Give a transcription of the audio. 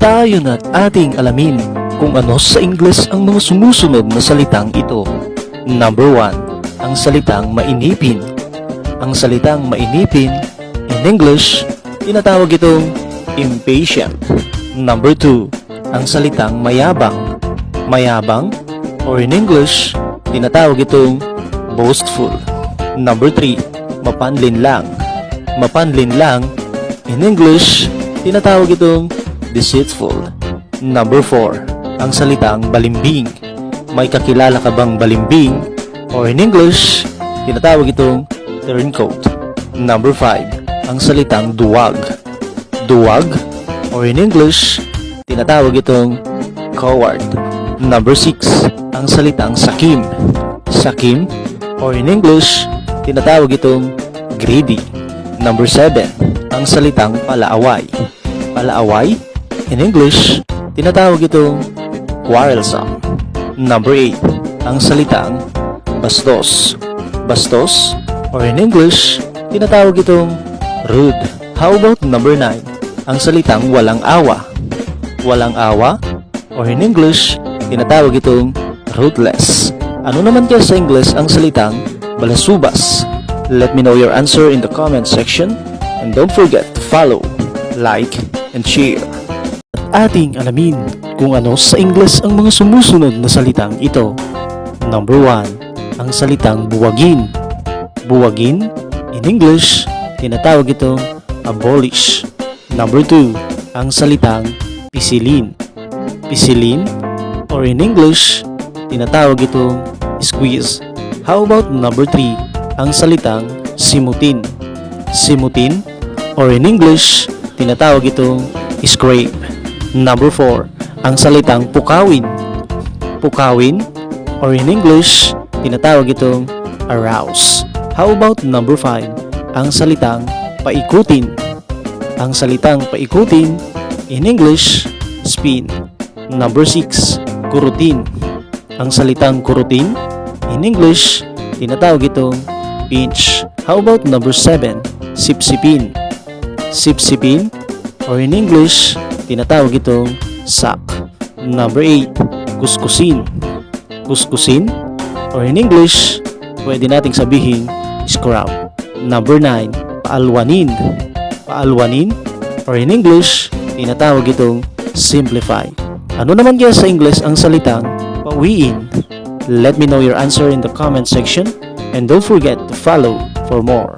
tayo na't ating alamin kung ano sa Ingles ang mga sumusunod na salitang ito. Number 1, ang salitang mainipin. Ang salitang mainipin, in English, tinatawag itong impatient. Number 2, ang salitang mayabang. Mayabang, or in English, tinatawag itong boastful. Number 3, mapanlin lang. Mapanlin lang, in English, tinatawag itong deceitful. Number 4, ang salitang balimbing. May kakilala ka bang balimbing? Or in English, tinatawag itong turncoat. Number 5, ang salitang duwag. Duwag, or in English, tinatawag itong coward. Number 6, ang salitang sakim. Sakim, or in English, tinatawag itong greedy. Number 7, ang salitang palaaway. Palaaway, in English, tinatawag itong quarrelsome. Number 8, ang salitang bastos. Bastos, or in English, tinatawag itong rude. How about number 9, ang salitang walang awa. Walang awa, or in English, tinatawag itong ruthless. Ano naman kaya sa English ang salitang balasubas? Let me know your answer in the comment section and don't forget to follow, like, and share. At ating alamin kung ano sa English ang mga sumusunod na salitang ito. Number 1, ang salitang buwagin. Buwagin, in English, tinatawag itong abolish. Number 2, ang salitang pisilin. Pisilin, or in English, tinatawag itong squeeze. How about number 3, ang salitang simutin. Simutin, or in English, tinatawag itong scrape. Number 4, ang salitang pukawin. Pukawin, or in English, tinatawag itong arouse. How about number 5, ang salitang paikutin. Ang salitang paikutin, in English, spin. Number 6, kurutin. Ang salitang kurutin, in English, tinatawag itong pinch. How about number 7, sipsipin. Sipsipin, or in English, tinatawag itong suck. Number 8, kuskusin. Kuskusin, or in English, pwede nating sabihin scrub. Number 9, paalwanin. Paalwanin, or in English, tinatawag itong simplify. Ano naman kaya sa English ang salitang pauwiin? Let me know your answer in the comment section and don't forget to follow for more.